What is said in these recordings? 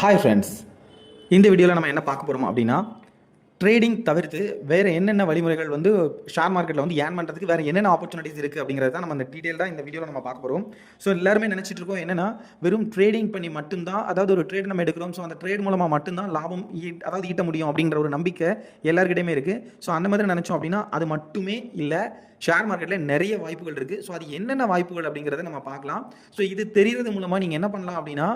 Hi friends இந்த வீடியோவில் நம்ம என்ன பார்க்க போகிறோம் அப்படின்னா ட்ரேடிங் தவிர்த்து வேறு என்னென்ன வழிமுறைகள் வந்து ஷேர் மார்க்கெட்டில் வந்து ஏன் பண்ணுறதுக்கு வேறு என்னென்ன ஆப்பர்ச்சுனிட்டிஸ் இருக்குது அப்படிங்கிறது தான் நம்ம அந்த டீட்டெயிலாக இந்த வீடியோவில் நம்ம பார்க்க போகிறோம் ஸோ எல்லாருமே நினச்சிட்டு இருக்கோம் என்னென்னா வெறும் ட்ரேடிங் பண்ணி மட்டும்தான் அதாவது ஒரு ட்ரேட் நம்ம எடுக்கிறோம். ஸோ அந்த ட்ரேட் மூலமாக மட்டும்தான் லாபம் அதாவது ஈட்ட முடியும் அப்படிங்கிற ஒரு நம்பிக்கை எல்லாருக்கிட்டையுமே இருக்குது ஸோ அந்த மாதிரி நினச்சோம் அப்படின்னா அது மட்டுமே இல்லை ஷேர் மார்க்கெட்டில் நிறைய வாய்ப்புகள் இருக்குது ஸோ அது என்னென்ன வாய்ப்புகள் அப்படிங்கிறத நம்ம பார்க்கலாம். ஸோ இது தெரிகிறது மூலமாக நீங்கள் என்ன பண்ணலாம் அப்படின்னா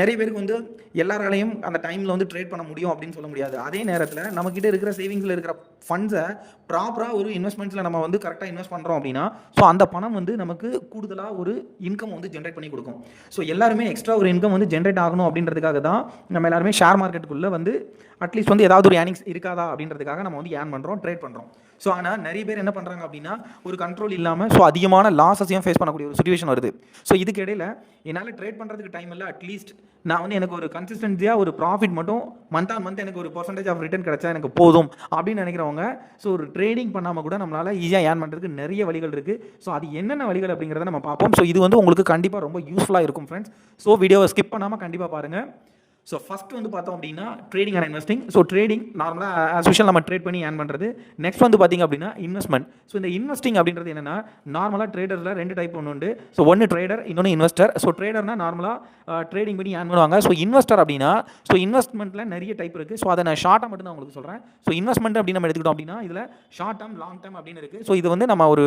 நிறைய பேருக்கு வந்து எல்லாராலையும் அந்த டைமில் வந்து ட்ரேட் பண்ண முடியும் அப்படின்னு சொல்ல முடியாது. அதே நேரத்தில் நம்மக்கிட்ட இருக்கிற சேவிங்ஸில் இருக்கிற ஃபண்ட்ஸை ப்ராப்பராக ஒரு இன்வெஸ்ட்மெண்ட்ஸில் நம்ம வந்து கரெக்டாக இன்வெஸ்ட் பண்ணுறோம் அப்படின்னா ஸோ அந்த பணம் வந்து நமக்கு கூடுதலாக ஒரு இன்கம் வந்து ஜென்ரேட் பண்ணி கொடுக்கும். ஸோ எல்லாருமே எக்ஸ்ட்ரா ஒரு இன்கம் வந்து ஜென்ரேட் ஆகணும் அப்படின்றதுக்காக தான் நம்ம எல்லாருமே ஷேர் மார்க்கெட்டுக்குள்ளே வந்து அட்லீஸ்ட் வந்து ஏதாவது ஒரு ஏர்னிங்ஸ் இருக்காதா அப்படின்றதுக்காக நம்ம வந்து ஏர்ன் பண்ணுறோம் ட்ரேட் பண்ணுறோம் ஸோ ஆனால் நிறைய பேர் என்ன பண்ணுறாங்க அப்படின்னா ஒரு கண்ட்ரோல் இல்லாமல் ஸோ அதிகமான லாஸஸையும் ஃபேஸ் பண்ணக்கூடிய ஒரு சுச்சுவேஷன் வருது. ஸோ இதுக்கு இடையில என்னால் ட்ரேட் பண்ணுறதுக்கு டைம் இல்லை அட்லீஸ்ட் நான் வந்து எனக்கு ஒரு கன்சிஸ்டன்சியாக ஒரு ப்ராஃபிட் மட்டும் மந்த் ஆன் மந்த் எனக்கு ஒரு பர்சன்டேஜ் ஆஃப் ரிட்டர்ன் கிடைச்சா எனக்கு போதும் அப்படின்னு நினைக்கிறவங்க ஸோ ஒரு ட்ரேடிங் பண்ணாமல் கூட நம்மளால் ஈஸியாக ஏர்ன் பண்ணுறதுக்கு நிறைய வழிகள் இருக்குது ஸோ அது என்னென்ன வழிகள் அப்படிங்கிறத நம்ம பார்ப்போம். ஸோ இது வந்து உங்களுக்கு கண்டிப்பாக ரொம்ப யூஸ்ஃபுல்லாக இருக்கும் ஃப்ரெண்ட்ஸ் ஸோ வீடியோவை ஸ்கிப் பண்ணாமல் கண்டிப்பாக பாருங்கள் ஸோ ஃபஸ்ட் வந்து பார்த்தோம் அப்படின்னா trading and investing so trading நார்மலாக ஆஸ் நம்ம ட்ரேட் பண்ணி ஏர்ன் பண்ணுறது நெக்ஸ்ட் வந்து பார்த்திங்க அப்படின்னா இன்வெஸ்ட்மெண்ட் ஸோ இந்த இன்வெஸ்டிங் அப்படின்றது என்னென்னா நார்மலாக ட்ரேடரில் ரெண்டு டைப் ஒன்று உண்டு. ஸோ ஒன்று ட்ரேடர் இன்னொன்று இன்வெஸ்டர் ஸோ ட்ரேடர்னா நார்மலாக ட்ரேடிங் பண்ணி ஏர்ன் பண்ணுவாங்க. ஸோ இன்வெஸ்டர் அப்படின்னா ஸோ இன்வெஸ்ட்மெண்ட்டில் நிறைய டைப் இருக்குது ஸோ அதை நான் ஷார்ட்டாக மட்டும் தான் உங்களுக்கு சொல்கிறேன் ஸோ இன்வெஸ்ட்மெண்ட் அப்படின்னு நம்ம எடுத்துக்கிட்டோம் அப்படின்னா இதில் ஷார்ட் டேர்ம் லாங் டேர்ம் அப்படின்னு இருக்குது ஸோ இது வந்து நம்ம ஒரு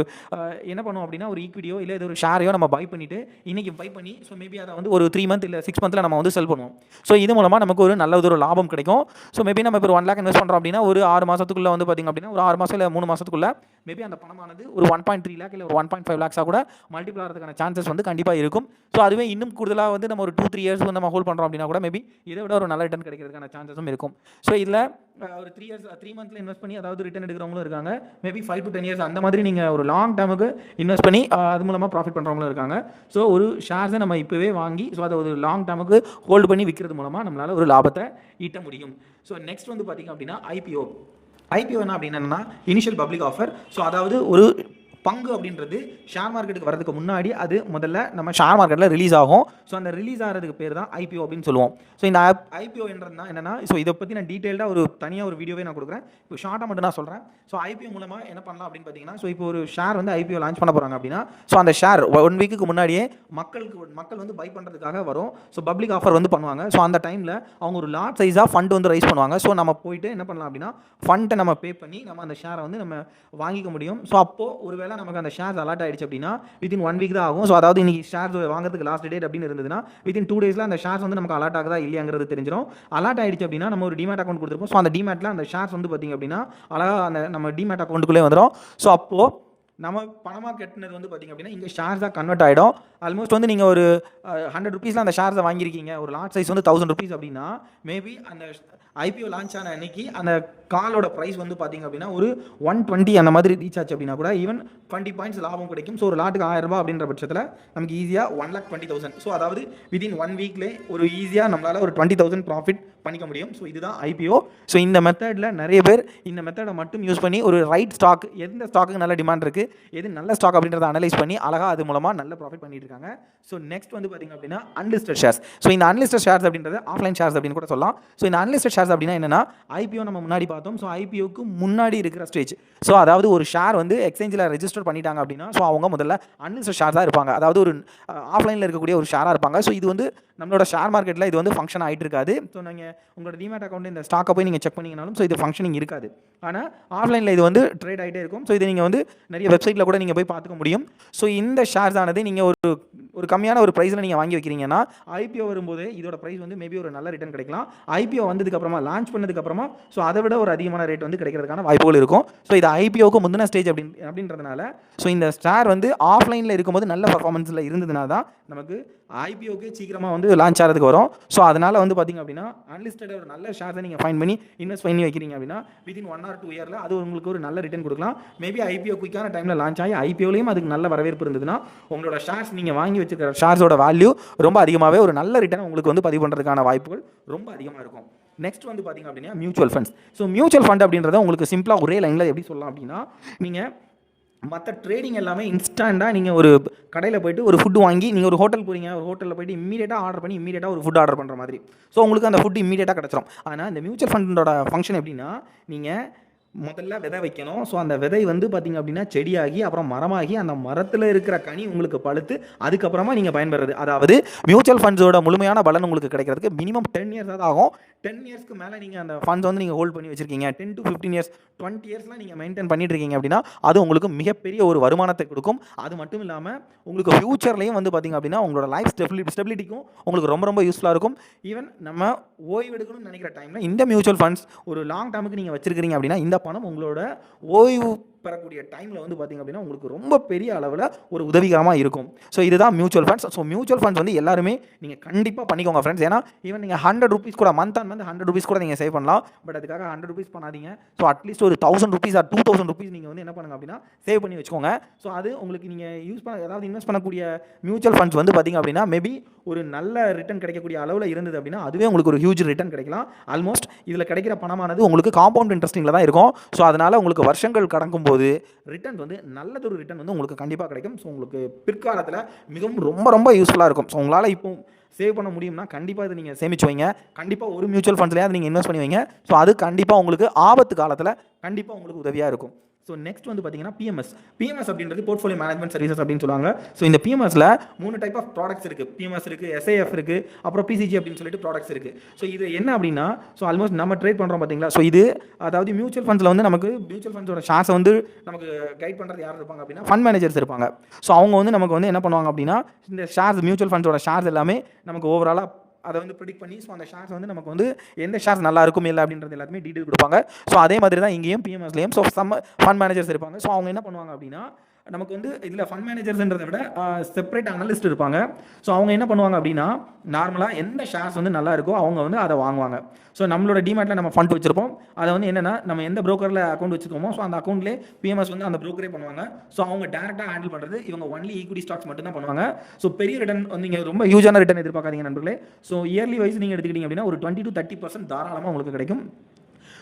என்ன பண்ணுவோம் அப்படின்னா ஒரு ஈக்விட்டியோ இல்லை இது ஒரு ஷேரையோ நம்ம பை பண்ணிவிட்டு இன்றைக்கி பை பண்ணி ஸோ மேபி அதை வந்து ஒரு த்ரீ மந்த் இல்லை சிக்ஸ் மந்த்தில் நம்ம வந்து செல் பண்ணுவோம். ஸோ இது இது மூலமாக நமக்கு ஒரு நல்ல ஒரு லாபம் கிடைக்கும். ஸோ மேபி நம்ம இப்போ ஒன் லேக் இன்வெஸ்ட் பண்ணுறோம் அப்படின்னா ஒரு ஆறு மாதத்துக்குள்ளே வந்து பார்த்திங்க அப்படின்னா ஒரு ஆறு மாதம் இல்லை மூணு மாதத்துக்குள்ளே மேபி அந்த பணமானது ஒரு ஒன் பாயிண்ட் த்ரீ லேக் இல்லை ஒரு ஒன் பாயிண்ட் ஃபைவ் லேக்ஸாக கூட மல்டிபிள் ஆகிறதுக்கான சான்சஸ் வந்து கண்டிப்பாக இருக்கும். ஸோ அதுவே இன்னும் கூடுதலாக வந்து நம்ம ஒரு டூ த்ரீ இயர்ஸ் வந்து நம்ம ஹோல்ட் பண்ணுறோம் அப்படின்னா கூட மேபி இதை விட ஒரு நல்ல ரிட்டர்ன் கிடைக்கிறதுக்கான சான்சஸும் இருக்கும். ஸோ இதில் ஒரு த்ரீ இயர்ஸ் த்ரீ மந்த்தில் இன்வெஸ்ட் பண்ணி அதாவது ரிட்டர்ன் எடுக்கிறவங்களும் இருக்காங்க. Maybe five to ten years அந்த மாதிரி நீங்கள் ஒரு லாங் டேமுக்கு இன்வெஸ்ட் பண்ணி அது மூலமாக ப்ராஃபிட் பண்ணுறவங்களும் இருக்காங்க. ஸோ ஒரு ஷேர்ஸை நம்ம இப்போவே வாங்கி ஸோ அதை ஒரு லாங் டேமுக்கு ஹோல்டு பண்ணி விற்கிறது மூலமாக நம்மளால் ஒரு லாபத்தை ஈட்ட முடியும். ஸோ நெக்ஸ்ட் வந்து பார்த்திங்க அப்படின்னா ஐபிஓ ஐபிஓ என்ன அப்படின்னா இனிஷியல் பப்ளிக் ஆஃபர் ஸோ அதாவது ஒரு பங்கு அப்படின்றது ஷேர் மார்க்கெட்டுக்கு வரதுக்கு முன்னாடி அது முதல்ல நம்ம ஷேர் மார்க்கெட்டில் ரிலீஸ் ஆகும். ஸோ அந்த ரிலீஸ் ஆகிறதுக்கு பேர் தான் ஐபிஓ அப்படின்னு சொல்லுவோம். ஸோ இந்த ஐபிஓ என்றதுனா என்னன்னா ஸோ இதை பற்றி நான் டீட்டெயில்டாக ஒரு தனியாக ஒரு வீடியோவே நான் கொடுக்குறேன். இப்போ ஷார்ட்டாக மட்டும் நான் சொல்கிறேன் ஸோ ஐபிஓ மூலமாக என்ன பண்ணலாம் அப்படின்னு பார்த்தீங்கன்னா ஸோ இப்போ ஒரு ஷேர் வந்து ஐபிஓ லான்ச் பண்ண போகிறாங்க அப்படின்னா ஸோ அந்த ஷேர் ஒன் வீக்குக்கு முன்னாடியே மக்களுக்கு மக்கள் வந்து பை பண்ணுறதுக்காக வரும். ஸோ பப்ளிக் ஆஃபர் வந்து பண்ணுவாங்க. ஸோ அந்த டைமில் அவங்க ஒரு லார்ஜ் சைஸாக ஃபண்ட் வந்து ரைஸ் பண்ணுவாங்க. ஸோ நம்ம போயிட்டு என்ன பண்ணலாம் அப்படின்னா ஃபண்ட்டை நம்ம பே பண்ணி நம்ம அந்த ஷேரை வந்து நம்ம வாங்கிக்க முடியும். ஸோ அப்போது ஒருவேளை நமக்கு அந்த ஷேர்ஸ் அலாட் ஆயிடுச்சு அப்படின்னா வித்தின் ஒன் வீக் தான் ஆகும். ஸோ அதாவது இன்னைக்கு ஷேர்ஸ் வாங்குறதுக்கு லாஸ்ட் டேட் அப்படின்னு இருந்ததுன்னா வித்தின் டூ டேஸில் அந்த ஷேர்ஸ் வந்து நமக்கு அலாட் ஆகுதா இல்லையாங்கிறது தெரிஞ்சிடும் அலாட் ஆயிடுச்சு அப்படின்னா நம்ம ஒரு டிமேட் அக்கௌண்ட் கொடுத்துருப்போம். ஸோ அந்த டிமேட்டில் அந்த ஷேர்ஸ் வந்து பார்த்திங்க அப்படின்னா அழகாக அந்த நம்ம டிமேட் அக்கௌண்ட்டுக்குள்ளே வந்துடும் ஸோ அப்போது நம்ம பணமாக கட்டினது வந்து பார்த்திங்க அப்படின்னா இங்கே ஷேர்ஸாக கன்வெர்ட் ஆகிடும் ஆல்மோஸ்ட் வந்து நீங்கள் ஒரு ஹண்ட்ரட் ருபீஸில் அந்த ஷேர்ஸை வாங்கியிருக்கீங்க. ஒரு லாட் சைஸ் வந்து தௌசண்ட் ருபீஸ் அப்படின்னா மேபி அந்த ஐபிஓ லான்ச் ஆன அன்னைக்கு அந்த காலோட ப்ரைஸ் வந்து பார்த்திங்க அப்படின்னா ஒரு ஒன் டுவெண்ட்டி அந்த மாதிரி ரீச் ஆச்சு அப்படின்னா கூட ஈவன் டுவெண்ட்டி பாயிண்ட்ஸ் லாபம் கிடைக்கும். ஸோ ஒரு லாட்டுக்கு ஆயிரம் ரூபாய் அப்படின்ற பட்சத்தில் நமக்கு ஈஸியாக one lakh twenty thousand so அதாவது விதின் ஒன் வீக்லேயே ஒரு ஈஸியாக நம்மளால் ஒரு டுவெண்ட்டி தௌசண்ட் ப்ராஃபிட் பண்ணிக்க முடியும். ஸோ இதுதான் ஐபிஓ. ஸோ இந்த மெத்தடில் நிறைய பேர் இந்த மெத்தடை மட்டும் யூஸ் பண்ணி ஒரு ரைட் ஸ்டாக் எந்த ஸ்டாக்கு நல்ல டிமாண்ட் இருக்குது எது நல்ல ஸ்டாக் அப்படின்றத அனலைஸ் பண்ணி அழகாக அது மூலமாக நல்ல ப்ராஃபிட் பண்ணிட்டு இருக்காங்க. ஸோ நெக்ஸ்ட் வந்து பார்த்திங்க அப்படின்னா அன்லிஸ்டட் ஷேர்ஸ் ஸோ இந்த அன்லிஸ்டட் ஷேர்ஸ் அப்படின்றது ஆஃப்லைன் ஷேர்ஸ் அப்படின்னு கூட சொல்லலாம். ஸோ இந்த அன்லிஸ்டட் ஷேர்ஸ் அப்படின்னா என்னன்னா ஐபிஓ நம்ம முன்னாடி பார்த்தோம். ஸோ ஐபிஓக்கு முன்னாடி இருக்கிற ஸ்டேஜ் ஸோ அதாவது ஒரு ஷேர் வந்து எக்ஸ்சேஞ்சில் ரெஜிஸ்டர் பண்ணிட்டாங்க அப்படின்னா ஸோ அவங்க முதல்ல அன்லிஸ்டட் ஷேர் தான் இருப்பாங்க. அதாவது ஒரு ஆஃப்லைனில் இருக்கக்கூடிய ஒரு ஷேராக இருப்பாங்க. ஸோ இது வந்து நம்மளோட ஷேர் மார்க்கெட்டில் இது வந்து ஃபங்க்ஷன் ஆகிட்டு இருக்காது. ஸோ நீங்கள் உங்களோட டிமேட் அக்கௌண்ட் இந்த ஸ்டாக்கை போய் நீங்கள் செக் பண்ணிங்கனாலும் ஸோ இது ஃபங்க்ஷனிங் இருக்காது. ஆனால் ஆஃப்லைனில் இது வந்து ட்ரேட் ஆகிட்டே இருக்கும். ஸோ இது நீங்கள் வந்து நிறைய வெப்சைட்டில் கூட நீங்கள் போய் பார்த்துக்க முடியும். ஸோ இந்த ஷேர்ஸ் ஆனது நீங்கள் ஒரு ஒரு கம்மியான ஒரு ப்ரைஸில் நீங்கள் வாங்கி வைக்கிறீங்கன்னா ஐபிஓ வரும்போது இதோட ப்ரைஸ் வந்து மேபி ஒரு நல்ல ரிட்டர்ன் கிடைக்கலாம். ஐபிஓ வந்ததுக்கப்புறமா லான்ச் பண்ணதுக்கப்புறமா ஸோ அதை விட ஒரு அதிகமான ரேட் வந்து கிடைக்கிறதுக்கான வாய்ப்புகள் இருக்கும். ஸோ இது ஐபிஓக்கு முந்தின ஸ்டேஜ் அப்படின் அப்படின்றதுனால ஸோ இந்த ஸ்டார் வந்து ஆஃப்லைனில் இருக்கும்போது நல்ல பர்ஃபார்மன்ஸில் இருந்ததுனால தான் நமக்கு ஐபிஓக்கு சீக்கிரமாக வந்து லான்ச் ஆகிறதுக்கு வரும். ஸோ அதனால் வந்து பார்த்திங்க அப்படின்னா அன்லிஸ்டட் ஒரு நல்ல ஷேர்ஸை நீங்கள் ஃபைன் பண்ணி இன்வெஸ்ட் பண்ணி வைக்கிறீங்க அப்படின்னா வித்தின் ஒன் ஆர் டூ இயரில் அது உங்களுக்கு ஒரு நல்ல ரிட்டர்ன் கொடுக்கலாம். மேபி ஐபிஓ குயிக்கான டைமில் லான்ச் ஆகி ஐபிஓலையும் அதுக்கு நல்ல வரவேற்பு இருந்ததுன்னா உங்களோட ஷேர்ஸ் நீங்கள் வாங்கி வச்சுருக்கிற ஷேர்ஸோட வேல்யூ ரொம்ப அதிகமாகவே ஒரு நல்ல ரிட்டர்ன் உங்களுக்கு வந்து பதிவு பண்ணுறதுக்கான வாய்ப்புகள் ரொம்ப அதிகமாக இருக்கும். நெக்ஸ்ட் வந்து பார்த்திங்க அப்படின்னா mutual funds so mutual fund அப்படின்றத உங்களுக்கு சிம்பிளாக ஒரே லைனில் எப்படி சொல்லலாம் அப்படின்னா நீங்கள் மற்ற ட்ரேடிங் எல்லாமே இன்ஸ்டண்ட்டாக நீங்கள் ஒரு கடையில் போயிட்டு ஒரு ஃபுட் வாங்கி நீங்கள் ஒரு ஹோட்டல் போகிறீங்க ஒரு ஹோட்டலில் போயிட்டு இம்மீடியட்டாக ஆர்டர் பண்ணி இம்மீடியட்டாக ஒரு ஃபுட் ஆர்டர் பண்ணுற மாதிரி. ஸோ உங்களுக்கு அந்த ஃபுட் இம்மீடியட்டாக கிடச்சிரும். ஆனால் இந்த மியூச்சுவல் ஃபண்டோட ஃபங்க்ஷன் எப்படின்னா நீங்கள் முதல்ல விதை வைக்கணும். ஸோ அந்த விதை வந்து பார்த்திங்க அப்படின்னா செடியாகி அப்புறம் மரமாகி அந்த மரத்தில் இருக்கிற கனி உங்களுக்கு பழுத்து அதுக்கப்புறமா நீங்கள் பயன்பெறது அதாவது மியூச்சுவல் ஃபண்ட்ஸோட முழுமையான பலன் உங்களுக்கு கிடைக்கிறதுக்கு மினிமம் டென் இயர்ஸ் தான் ஆகும். டென் இயர்ஸ்க்கு மேலே நீங்கள் அந்த ஃபண்ட்ஸ் வந்து நீங்கள் ஹோல்ட் பண்ணி வச்சிருக்கீங்க. Ten to fifteen years twenty இயர்ஸ்லாம் நீங்கள் மெயின்டைன் பண்ணிட்டு இருக்கீங்க அப்படின்னா அது உங்களுக்கு மிகப்பெரிய ஒரு வருமானத்தை கொடுக்கும். அது மட்டும் இல்லாமல் உங்களுக்கு ஃப்யூச்சர்லேயும் வந்து பார்த்திங்க அப்படின்னா உங்களோட லைஃப் ஸ்டெபிலி ஸ்டெபிலிட்டிக்கும் உங்களுக்கு ரொம்ப ரொம்ப யூஸ்ஃபுல்லாக இருக்கும். ஈவன் நம்ம ஓய்வு எடுக்கணும்னு நினைக்கிற டைமில் இந்த மியூச்சுவல் ஃபண்ட்ஸ் ஒரு லாங் டேர்முக்கு நீங்கள் வச்சிருக்கிறீங்க அப்படின்னா இந்த பணம் உங்களோட ஓய்வு பெறக்கூடிய டைமில் வந்து பார்த்திங்க அப்படின்னா உங்களுக்கு ரொம்ப பெரிய அளவில் ஒரு உதவிகரமாக இருக்கும். ஸோ இதுதான் mutual funds so mutual funds வந்து எல்லாருமே நீங்கள் கண்டிப்பாக பண்ணிக்கோங்க ஃப்ரெண்ட்ஸ் ஏன்னா ஈவன் நீங்கள் ஹண்ட்ரட் ருபீஸ் கூட month on month hundred rupees கூட நீங்கள் சேவ் பண்ணலாம். பட் அதுக்காக ஹண்ட்ரட் ருபீஸ் பண்ணாதீங்க. ஸோ அட்லீஸ்ட் ஒரு thousand rupees or two thousand rupees நீங்கள் வந்து என்ன பண்ணுங்க அப்படின்னா சேவ் பண்ணி வச்சுக்கோங்க. ஸோ அது உங்களுக்கு நீங்கள் யூஸ் பண்ண ஏதாவது இன்வெஸ்ட் பண்ணக்கூடிய மியூச்சுவல் ஃபண்ட்ஸ் வந்து பார்த்திங்க அப்படின்னா மேபி ஒரு நல்ல ரிட்டர்ன் கிடைக்கக்கூடிய அளவில் இருந்தது அப்படின்னா அதுவே உங்களுக்கு ஒரு ஹியூஜ் ரிட்டர்ன் கிடைக்கலாம். ஆல்மோஸ்ட் இதில் கிடைக்கிற பணமானது உங்களுக்கு காம்பவுண்ட் இன்ட்ரெஸ்டிங்கில் தான் இருக்கும். ஸோ அதனால் உங்களுக்கு வருஷங்கள் கடக்கும் போது ரிட்டர்ன் வந்து நல்லதொரு ரிட்டர்ன் வந்து உங்களுக்கு கண்டிப்பாக கிடைக்கும். ஸோ உங்களுக்கு பிற்காலத்தில் மிகவும் ரொம்ப ரொம்ப யூஸ்ஃபுல்லாக இருக்கும். ஸோ உங்களால் இப்போ சேவ் பண்ண முடியும்னா கண்டிப்பாக இதை நீங்கள் சேமிச்சு வைங்க. கண்டிப்பாக ஒரு மியூச்சுவல் ஃபண்ட்ஸ்லேயாவது நீங்கள் இன்வெஸ்ட் பண்ணி வைங்க. ஸோ அது கண்டிப்பாக உங்களுக்கு ஆபத்து காலத்தில் கண்டிப்பாக உங்களுக்கு உதவியாக இருக்கும். ஸோ நெக்ஸ்ட் வந்து பார்த்தீங்கன்னா பிஎம்எஸ் பிஎம்எஸ் அப்படின்றது போர்ட்ஃபோலியோ மேனேஜ்மெண்ட் சர்வீசஸ் அப்படின்னு சொல்லுவாங்க. ஸோ இந்த பிஎம்எஸ்ல மூணு டைப் ஆஃப் ப்ராடக்ட்ஸ் இருக்குது பிஎம்எஸ் இருக்குது எஸ்ஐஎஃப் இருக்குது அப்புறம் பிசிஜி அப்படின்னு சொல்லிட்டு ப்ராடக்ட்ஸ் இருக்குது ஸோ இது என்ன அப்படின்னா ஸோ ஆல்மோஸ்ட் நம்ம ட்ரேட் பண்ணுறோம் பார்த்தீங்களா ஸோ இது அதாவது மியூச்சுவல் ஃபண்ட்ஸில் வந்து நமக்கு மியூச்சுவல் ஃபண்ட்ஸோட ஷேர்ஸை வந்து நமக்கு கைட் பண்ணுறது யார் இருப்பாங்க அப்படின்னா ஃபண்ட் மேனேஜர்ஸ் இருப்பாங்க. ஸோ அவங்க வந்து நமக்கு வந்து என்ன பண்ணுவாங்க அப்படின்னா இந்த ஷேர்ஸ் மியூச்சுவல் ஃபண்ட்ஸோட ஷேர்ஸ் எல்லாமே நமக்கு ஓவராலாக அதை வந்து ப்ரிடிக் பண்ணி ஸோ அந்த ஷேர்ஸ் வந்து நமக்கு வந்து எந்த ஷேர்ஸ் நல்லா இருக்கும் இல்லை அப்படின்றது எல்லாத்துமே டீட்டெயில் கொடுப்பாங்க. ஸோ அதே மாதிரி தான் இங்கேயும் பிஎம்எஸ்லேயும் ஸோ சம் ஃபண்ட் மேனேஜர்ஸ் இருப்பாங்க. ஸோ அவங்க என்ன பண்ணுவாங்க அப்படின்னா நமக்கு வந்து இதில் ஃபண்ட் மேனேஜர்ஸ்ன்றதை விட செப்பரேட் அனலிஸ்ட் இருப்பாங்க. ஸோ அவங்க என்ன பண்ணுவாங்க அப்படின்னா நார்மலாக எந்த ஷேர்ஸ் வந்து நல்லா இருக்கோ அவங்க வந்து அதை வாங்குவாங்க. ஸோ நம்மளோட டிமேட்டில் நம்ம ஃபண்ட் வச்சிருப்போம். அதை வந்து என்னென்னா நம்ம எந்த ப்ரோக்கரில் அக்கௌண்ட் வச்சிருக்கோமோ ஸோ அந்த அக்கௌண்ட்லேயே பிஎம்எஸ் வந்து அந்த ப்ரோக்கரே பண்ணுவாங்க. ஸோ அவங்க டேரெக்டாக ஹேண்டில் பண்ணுறது இவங்க ஒன்லி ஈக்விட்டி ஸ்டாக்ஸ் மட்டும் தான் பண்ணுவாங்க. ஸோ பெரிய ரிட்டர்ன் வந்து நீங்கள் ரொம்ப ஹியூஜான ரிட்டர்ன் எதிர்பார்க்காதீங்க நண்பர்களே. ஸோ இயர்லி வைஸ் நீங்கள் எடுத்துக்கிட்டீங்க அப்படின்னா ஒரு டுவெண்ட்டி டு தேர்ட்டி பர்சன்ட் தாராளமாக உங்களுக்கு கிடைக்கும்.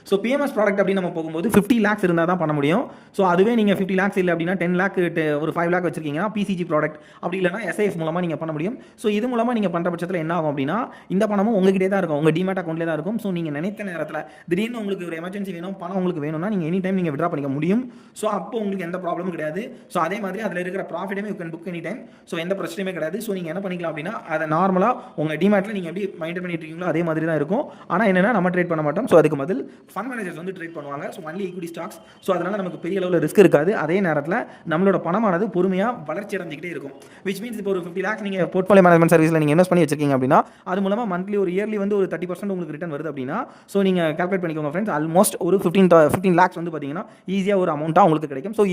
ஸோ பிஎம்எஸ் ப்ராடக்ட் அப்படின்னு நம்ம போகும்போது ஃபிஃப்டி லேக்ஸ் இருந்தால் தான் பண்ண முடியும். ஸோ அதுவே நீங்கள் ஃபிஃப்டி லேக்ஸ் இல்லை அப்படின்னா டென் லேக் ஒரு ஃபைவ் லேக் வச்சிருக்கீங்கன்னா பிசிஜி ப்ராடக்ட் அப்படி இல்லைனா எஸ்ஐஎஃப் மூலமாக நீங்கள் பண்ண முடியும். ஸோ இது மூலமாக நீங்கள் பண்ணுற பட்சத்தில் என்ன ஆகும் அப்படின்னா இந்த பணமும் உங்ககிட்டே தான் இருக்கும். உங்கள் டிமேட் அக்கௌண்ட்லேயே தான் இருக்கும். ஸோ நீங்கள் நினைத்த நேரத்தில் திடீர்னு உங்களுக்கு ஒரு எமர்ஜென்சி வேணும் பணம் உங்களுக்கு வேணும்னா நீங்கள் எனி டைம் நீங்கள் விட்ரா பண்ணிக்க முடியும். ஸோ அப்போ உங்களுக்கு எந்த ப்ராப்ளமும் கிடையாது. ஸோ அதே மாதிரி அதில் இருக்கிற ப்ராஃபிட்டுமே you can book any time so எந்த பிரச்சனையுமே கிடையாது. ஸோ நீங்கள் என்ன பண்ணிக்கலாம் அப்படின்னா அதை நார்மலாக உங்கள் டிமேட்டில் நீங்கள் எப்படி மைண்ட் பண்ணிட்டு இருக்கீங்களோ அதே மாதிரி தான் இருக்கும். ஆனால் என்னென்னா நம்ம ட்ரேட் பண்ண மாட்டோம். ஸோ அதுக்கு பதில் ஃபண்ட் மேனேஜர்ஸ் வந்து ட்ரேட் பண்ணுவாங்க. So only equity stocks so அதனால் நமக்கு பெரிய அளவில் ரிஸ்க் இருக்காது. அதே நேரத்தில் நம்மளோட பணமானது பொறுமையாக வளர்ச்சி அடைஞ்சிக்கிட்டே இருக்கும். விச் மீன்ஸ் இப்போ ஒரு ஃபிஃப்டி லேக்ஸ் நீங்கள் போர்ட்ஃபோலியோ மேனேஜ்மெண்ட் சர்வீஸில் நீங்கள் இன்வெஸ்ட் பண்ணி வச்சிருக்கீங்க அப்படின்னா அது மூலமாக மந்த்லி ஒரு இயர்லி வந்து ஒரு தேர்ட்டி பர்சன்ட் உங்களுக்கு ரிட்டர்ன் வருது அப்படின்னா ஸோ நீங்கள் கால்குலேட் பண்ணிக்கோங்க ஃப்ரெண்ட்ஸ் ஆல்மோஸ்ட் ஒரு ஃபிஃப்டீன் ஃபிஃப்டீன் லேக்ஸ் வந்து பார்த்தீங்கன்னா ஈஸியாக ஒரு அமௌண்ட்டாக உங்களுக்கு கிடைக்கும். ஸோ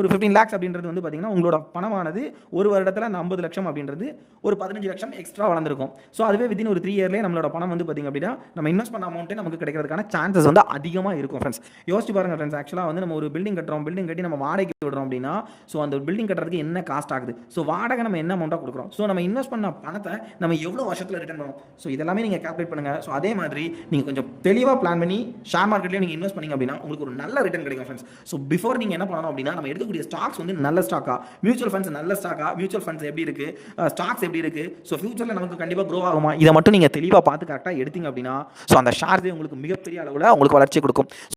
ஒரு ஃபிஃப்டீன் லேக்ஸ் அப்படின்றது வந்து பார்த்தீங்கன்னா உங்களோட பணமானது ஒரு வருடத்தில் அந்த ஐம்பது லட்சம் அப்படின்றது ஒரு பதினஞ்சு லட்சம் எக்ஸ்ட்ரா வளர்ந்துருக்கும். ஸோ அதுவே வித்தின் ஒரு த்ரீ இயர்லேயே நம்மளோட பணம் வந்து பார்த்தீங்க அப்படின்னா நம்ம இன்வெஸ்ட் பண்ண அமௌண்ட்டே நமக்கு கிடைக்கிறதுக்கான சான்சஸ் வந்து அதிகமாக இருக்கும் ஃப்ரெண்ட்ஸ் யோசிச்சு பாருங்க ஃப்ரெண்ட்ஸ் ஆக்சுவலாக வந்து நம்ம ஒரு பில்டிங் கட்டுறோம். பில்டிங் கட்டி நம்ம வாடகை விடுறோம் அப்படின்னா ஸோ அந்த பில்டிங் கட்டுறதுக்கு என்ன காஸ்ட் ஆகுது? ஸோ வாடகை நம்ம என்ன அமௌண்ட்டாக கொடுக்குறோம்? ஸோ நம்ம இன்வெஸ்ட் பண்ண பணத்தை நம்ம எவ்வளோ வருஷத்தில் ரிட்டர்ன் பண்ணுவோம் ஸோ இதெல்லாமே நீங்கள் கால்குலேட் பண்ணுங்கள் ஸோ அதே மாதிரி நீங்கள் கொஞ்சம் தெளிவாக பிளான் பண்ணி ஷேர் மார்க்கெட்லேயே நீங்கள் இன்வெஸ்ட் பண்ணீங்க அப்படின்னா உங்களுக்கு ஒரு நல்ல ரிட்டர்ன் கிடைக்கும் ஃப்ரெண்ட்ஸ் ஸோ பிஃபோர் நீங்கள் என்ன பண்ணணும் அப்படின்னா நம்ம எடுக்கக்கூடிய ஸ்டாக்ஸ் வந்து நல்ல ஸ்டாக்கா மியூச்சுவல் ஃபண்ட்ஸ் நல்ல ஸ்டாக்கா மியூச்சுவல் ஃபண்ட்ஸ் எப்படி இருக்குது ஸ்டாக்ஸ் எப்படி இருக்குது ஸோ ஃபியூச்சரில் நமக்கு கண்டிப்பாக க்ரோ ஆகுமா? இதை மட்டும் நீங்கள் தெளிவாக பார்த்து கரெக்டாக எடுத்தீங்க அப்படின்னா ஸோ அந்த ஷேர்ஸே உங்களுக்கு மிகப்பெரிய அளவில் உங்களுக்கு வளர்ச்சி கொடுக்கும்.